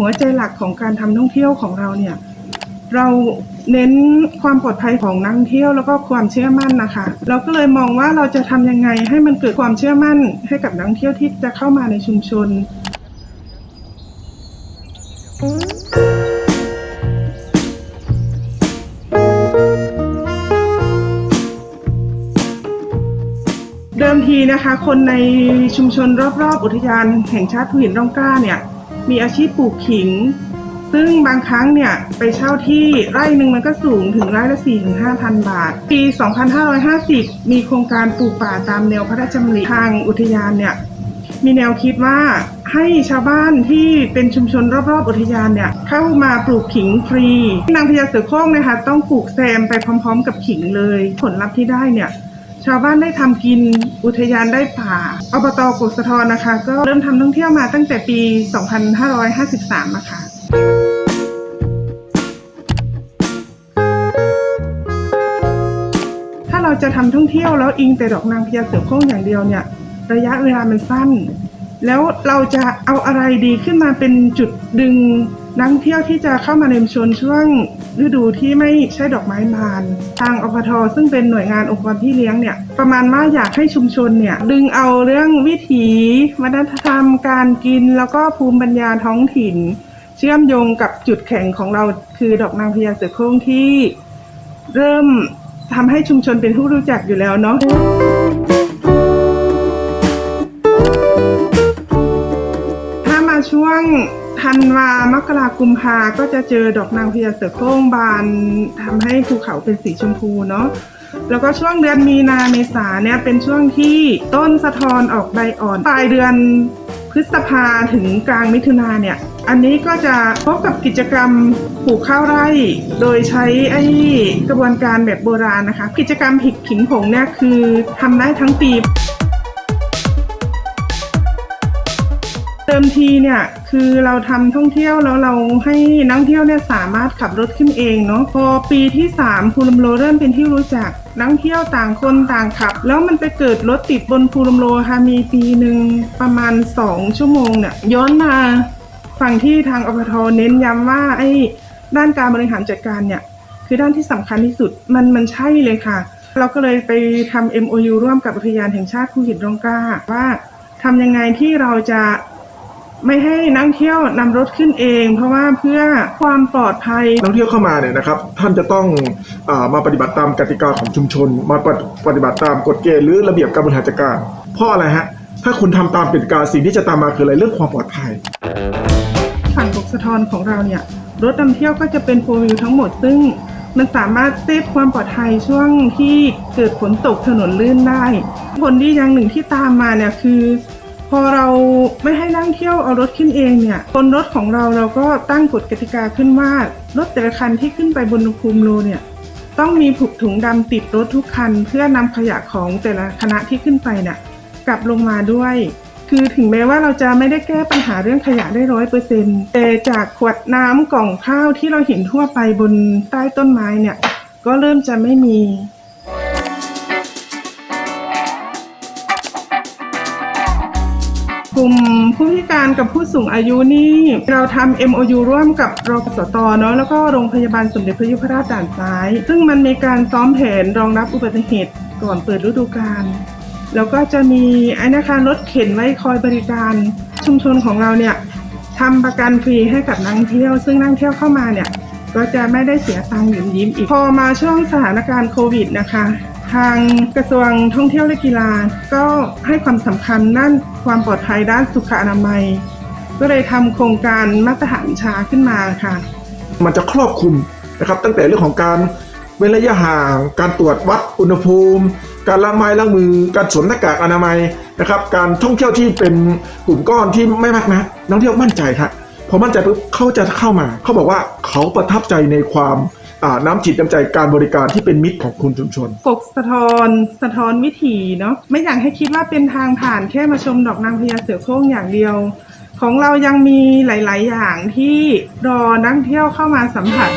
หัวใจหลักของการทำท่องเที่ยวของเราเนี่ย เราเน้นความปลอดภัยของนักท่องเที่ยวแล้วก็ความเชื่อมั่นนะคะ เราก็เลยมองว่าเราจะทำยังไงให้มันเกิดความเชื่อมั่นให้กับนักท่องเที่ยวที่จะเข้ามาในชุมชนเดิมทีนะคะ คนในชุมชนรอบๆ อุทยานแห่งชาติภูหินร่องกล้าเนี่ย มีอาชีพปลูกขิง ซึ่งบางครั้งเนี่ยไปเช่าที่ไร่หนึ่งมันก็สูงถึงไร่ละ4ี่ถึงห้าพันบาท ปี 2550 มีโครงการปลูกป่าตามแนวพระราชดำริทางอุทยานเนี่ยมีแนวคิดว่าให้ชาวบ้านที่เป็นชุมชนรอบๆอุทยานเนี่ยเข้ามาปลูกขิงฟรีนางพญาเสือโคร่งนะคะต้องปลูกแซมไปพร้อม ๆ กับขิงเลย ผลลัพธ์ที่ได้เนี่ย ชาวบ้านได้ทำกิน อุทยานได้ป่าอบตกกสะทอนนะคะ ก็เริ่มทำท่องเที่ยวมาตั้งแต่ปี 2553อะค่ะถ้าเราจะทำท่องเที่ยวแล้วอิงแต่ดอกนางพญาเสือโคร่งอย่างเดียวเนี่ย ระยะเวลามันสั้น แล้วเราจะเอาอะไรดีขึ้นมาเป็นจุดดึงนักท่องเที่ยวที่จะเข้ามาในชุมชนช่วง ฤดูที่ไม่ใช่ดอกไม้บาน ทางอพทซึ่งเป็นหน่วยงานองค์กรที่เลี้ยงเนี่ยประมาณว่าอยากให้ชุมชนเนี่ยดึงเอาเรื่องวิถีวัฒนธรรมการกิน แล้วก็ภูมิปัญญาท้องถิ่น เชื่อมโยงกับจุดแข็งของเราคือดอกนางพญาเสือโคร่งที่เริ่มทำให้ชุมชนเป็นที่รู้จักอยู่แล้วเนาะถ้ามาช่วง ธันวามกรากุมภาก็จะเจอดอกนางพญาเสือโคร่งบานทำให้ภูเขาเป็นสีชมพูเนาะแล้วก็ช่วงเดือนมีนาเมษาเนี่ยเป็นช่วงที่ต้นสะทอนออกใบอ่อน ปลายเดือนพฤษภาถึงกลางมิถุนาเนี่ย อันนี้ก็จะพบกับกิจกรรมปลูกข้าวไร่ โดยใช้ไอ้กระบวนการแบบโบราณนะคะ กิจกรรมผิกขิงผงเนี่ยคือทำได้ทั้งปี เดิมทีเนี่ยคือเราทำท่องเที่ยวแล้วเราให้นักท่องเที่ยวเนี่ยสามารถขับรถขึ้นเองเนาะพอปีที่3ภูลมโลเริ่มเป็นที่รู้จักนักท่องเที่ยวต่างคนต่างขับ แล้วมันไปเกิดรถติดบนภูลมโลค่ะมีปีหนึ่งประมาณ 2 ชั่วโมงเนี่ยย้อนมาฝั่งที่ทางอปทเน้นย้ำว่าไอ้ด้านการบริหารจัดการเนี่ยคือด้านที่สำคัญที่สุดมันมันใช่เลยค่ะ เราก็เลยไปทำ MOU ร่วมกับอุทยานแห่งชาติภูหินร่องกล้าว่าทำยังไงที่เราจะ ไม่ให้นักท่องเที่ยวนำรถขึ้นเอง เพราะว่าเพื่อความปลอดภัยนักท่องเที่ยวเข้ามาเนี่ยนะครับ ท่านจะต้องอามาปฏิบัติตามกติกาของชุมชน มาปฏิปฏิบัติตามกฎเกณฑ์หรือระเบียบการบริหารจัดการ เพราะอะไรฮะ ถ้าคุณทำตามกติกาสิ่งที่จะตามมาคืออะไรเรื่องความปลอดภัยฝั่งกกสะทอนของเราเนี่ยรถนำเที่ยวก็จะเป็นโฟวิวทั้งหมดซึ่งมันสามารถเซฟความปลอดภัยช่วงที่เกิดฝนตกถนนลื่นได้ ผลดีอย่างหนึ่งที่ตามมาเนี่ยคือ พอเราไม่ให้นั่งเที่ยวเอารถขึ้นเองเนี่ยบนรถของเราเราก็ตั้งกฎกติกาขึ้นว่ารถแต่ละคันที่ขึ้นไปบนภูมิโลเนี่ยต้องมีผูกถุงดำติดรถทุกคัน เพื่อนำขยะของแต่ละคณะที่ขึ้นไปน่ะกลับลงมาด้วย คือถึงแม้ว่าเราจะไม่ได้แก้ปัญหาเรื่องขยะได้ร้อยเปอร์เซ็นแต่จากขวดน้ำกล่องข้าวที่เราเห็นทั่วไปบนใต้ต้นไม้เนี่ยก็เริ่มจะไม่มี ผู้พิการกับผู้สูงอายุนี่เราทำ MOU ร่วมกับรกสตเนาะแล้วก็โรงพยาบาลสมเด็จพระยุพราชด่านซ้าย ซึ่งมันมีการซ้อมแผนรองรับอุบัติเหตุก่อนเปิดฤดูกาลแล้วก็จะมีไอ้นะคะรถเข็นไว้คอยบริการชุมชนของเราเนี่ยทำประกันฟรีให้กับนักท่งเที่ยว ซึ่งนักท่งเที่ยวเข้ามาเนี่ยก็จะไม่ได้เสียตังค์หยิ้มยิ้มอีกพอมาช่วงสถานการณ์โควิดนะคะ ทางกระทรวงท่องเที่ยวและกีฬา ก็ให้ความสำคัญด้านความปลอดภัยด้านสุขอนามัย ก็เลยทำโครงการมาตรฐานชาขึ้นมาค่ะ มันจะครอบคลุมนะครับตั้งแต่เรื่องของการเว้นระยะห่าง การตรวจวัดอุณหภูมิ การล้างไม้ล้างมือ การสวมหน้ากากอนามัยนะครับ การท่องเที่ยวที่เป็นกลุ่มก้อนที่ไม่มากนะนักท่องเที่ยวมั่นใจครับ พอมั่นใจปุ๊บเขาจะเข้ามา เขาบอกว่าเขาประทับใจในความน้ำจิตน้ำใจการบริการที่เป็นมิตรของคุณชุมชนปกสะท้อนสะท้อนวิถีเนาะไม่อยากให้คิดว่าเป็นทางผ่านแค่มาชมดอกนางพญาเสือโคร่งอย่างเดียว ของเรายังมีหลาย ๆ อย่างที่รอนักเที่ยวเข้ามาสัมผัส